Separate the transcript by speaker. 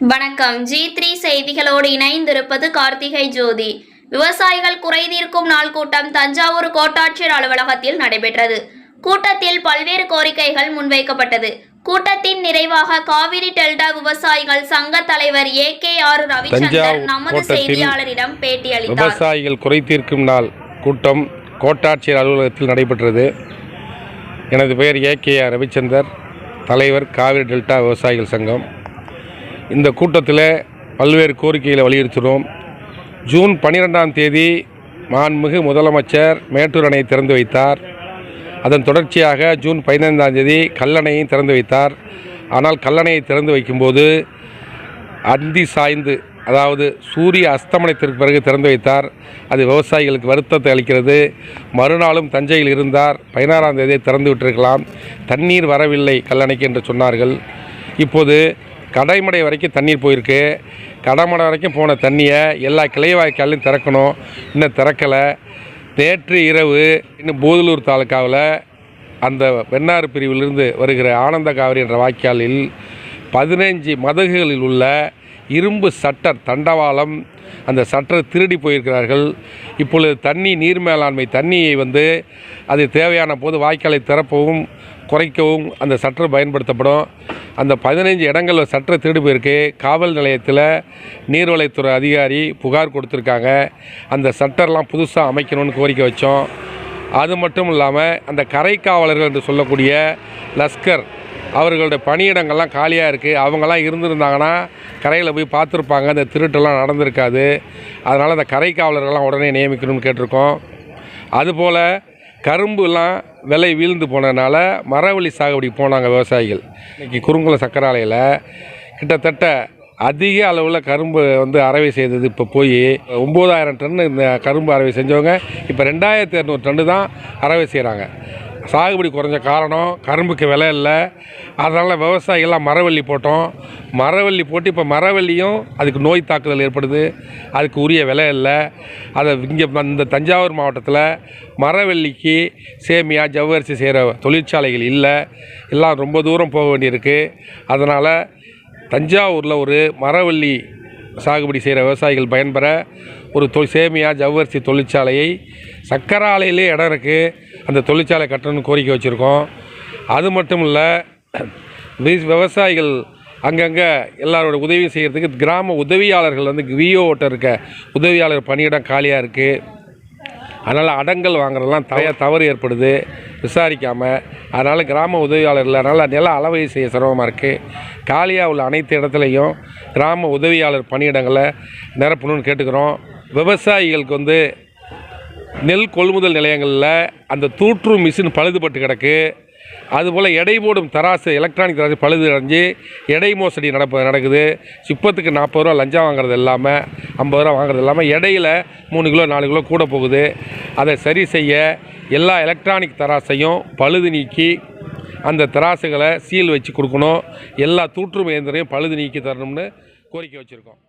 Speaker 1: வணக்கம். G three செய்திகளோடு இணைந்திருப்பது கார்த்திகை ஜோதி. விவசாயிகள் குறைதீர்க்கும் நாள் கூட்டம் தஞ்சாவூர் கோட்டாட்சியர் அலுவலகத்தில் நடைபெற்றது. கூட்டத்தில் பல்வேறு கோரிக்கைகள் முன்வைக்கப்பட்டது. கூட்டத்தின் நிறைவாக காவிரி டெல்டா விவசாயிகள் சங்க தலைவர் ஏ கே ஆர் ரவிச்சந்தர் நமது செய்தியாளரிடம் பேட்டியளித்தார்.
Speaker 2: விவசாயிகள் குறை தீர்க்கும் நாள் கூட்டம் கோட்டாட்சியர் அலுவலகத்தில் நடைபெற்றது. எனது பெயர் ஏ கே ஆர் ரவிச்சந்தர் தலைவர் காவிரி டெல்டா விவசாயிகள் சங்கம். இந்த கூட்டத்தில் பல்வேறு கோரிக்கைகளை வலியுறுத்தினோம். ஜூன் பன்னிரெண்டாம் தேதி மாண்புமிகு முதலமைச்சர் மேட்டூர் அணையை திறந்து வைத்தார். அதன் தொடர்ச்சியாக ஜூன் பதினைந்தாம் தேதி கல்லணையை திறந்து வைத்தார். ஆனால் கல்லணையை திறந்து வைக்கும்போது அந்தி சாய்ந்து அதாவது சூரிய அஸ்தமனத்திற்கு பிறகு திறந்து வைத்தார். அது விவசாயிகளுக்கு வருத்தத்தை அளிக்கிறது. மறுநாளும் தஞ்சையில் இருந்தார். பதினாறாம் தேதி திறந்து விட்டிருக்கலாம். தண்ணீர் வரவில்லை கல்லணைக்கு என்று சொன்னார்கள். இப்போது கடைமடை வரைக்கும் தண்ணீர் போயிருக்கு. கடைமடை வரைக்கும் போன தண்ணியை எல்லா கிளை வாய்க்காலையும் திறக்கணும். இன்னும் திறக்கலை. நேற்று இரவு இன்னும் பூதலூர் தாலுக்காவில் அந்த வெண்ணாறு பிரிவிலிருந்து வருகிற ஆனந்த காவிரி என்ற வாய்க்காலில் பதினைஞ்சு மதகுகளில் உள்ள இரும்பு சட்டர் தண்டவாளம் அந்த சட்டர் திருடி போயிருக்கிறார்கள். இப்பொழுது தண்ணி நீர் மேலாண்மை தண்ணியை வந்து அது தேவையான போது வாய்க்காலை திறப்பவும் குறைக்கவும் அந்த சட்டர் பயன்படுத்தப்படும். அந்த பதினைஞ்சு இடங்களில் சற்று திருடி போயிருக்கு காவல் நிலையத்தில் நீர்வளைத்துறை அதிகாரி புகார் கொடுத்துருக்காங்க. அந்த சட்டர்லாம் புதுசாக அமைக்கணும்னு கோரிக்கை வச்சோம். அது மட்டும் இல்லாமல் அந்த கரை காவலர்கள் என்று சொல்லக்கூடிய லஸ்கர் அவர்களுடைய பணியிடங்கள்லாம் காலியாக இருக்குது அவங்கெல்லாம் இருந்திருந்தாங்கன்னா கரையில் போய் பார்த்துருப்பாங்க. அந்த திருட்டெல்லாம் நடந்திருக்காது. அதனால் அந்த கரை காவலர்கள்லாம் உடனே நியமிக்கணும்னு கேட்டிருக்கோம். அதுபோல் கரும்புலாம் விலை வீழ்ந்து போனதுனால மரவள்ளி சாகுபடி போனாங்க விவசாயிகள். இன்றைக்கி குறுங்குளம் சக்கரை ஆலையில் கிட்டத்தட்ட அதிக அளவில் கரும்பு வந்து அறவை செய்தது இப்போ போய் ஒம்பதாயிரம் டன்னு இந்த கரும்பு அறவை செஞ்சவங்க. இப்போ ரெண்டாயிரத்தி இரநூறு டன்னு தான் அறவை செய்கிறாங்க சாகுபடி குறைஞ்ச காரணம் கரும்புக்கு விலை இல்லை. அதனால் விவசாயிகள்லாம் மரவள்ளி போட்டோம். மரவள்ளி போட்டு இப்போ மரவள்ளியும் அதுக்கு நோய் தாக்குதல் ஏற்படுது. அதுக்கு உரிய விலை இல்லை. அதை இங்கே இந்த தஞ்சாவூர் மாவட்டத்தில் மரவள்ளிக்கு சேமியா ஜவ்வரிசி செய்கிற தொழிற்சாலைகள் இல்லை. எல்லாம் ரொம்ப தூரம் போக வேண்டியிருக்கு. அதனால் தஞ்சாவூரில் ஒரு மரவள்ளி சாகுபடி செய்கிற விவசாயிகள் பயன்பெற ஒரு தொ சேமியா ஜவ்வரிசி தொழிற்சாலையை சக்கரை ஆலையிலே இடம் இருக்குது அந்த தொழிற்சாலை கட்டணும்னு கோரிக்கை வச்சுருக்கோம். அது மட்டும் இல்லை வி- விவசாயிகள் அங்கங்கே எல்லாரோட உதவி செய்கிறதுக்கு கிராம உதவியாளர்கள் வந்து விஓட்ட இருக்க உதவியாளர் பணியிடம் காலியாக இருக்குது அதனால் அடங்கல் வாங்குறதெல்லாம் தய தவறு ஏற்படுது. விசாரிக்காமல் அதனால் கிராம உதவியாளர் அதனால் நில அளவை செய்ய சிரமமாக இருக்குது காலியாக உள்ள அனைத்து இடத்துலையும் கிராம உதவியாளர் பணியிடங்களை நிரப்பணும்னு கேட்டுக்கிறோம். விவசாயிகளுக்கு வந்து நெல் கொள்முதல் நிலையங்களில் அந்த தூற்று மிஷின் பழுதுபட்டு கிடக்கு. அதுபோல் எடை போடும் தராசு எலக்ட்ரானிக் தராசு பழுது அடைஞ்சு எடை மோசடி நடப்ப நடக்குது. சிப்பத்துக்கு நாற்பது ரூபா லஞ்சம் வாங்குறது இல்லாமல் ஐம்பது ரூபா வாங்குறது இல்லாமல் இடையில் மூணு கிலோ நாலு கிலோ கூட போகுது. அதை சரி செய்ய எல்லா எலக்ட்ரானிக் தராசையும் பழுது நீக்கி அந்த தராசுகளை சீல் வச்சு கொடுக்கணும். எல்லா தூற்று இயந்திரையும் பழுது நீக்கி தரணும்னு கோரிக்கை வச்சுருக்கோம்.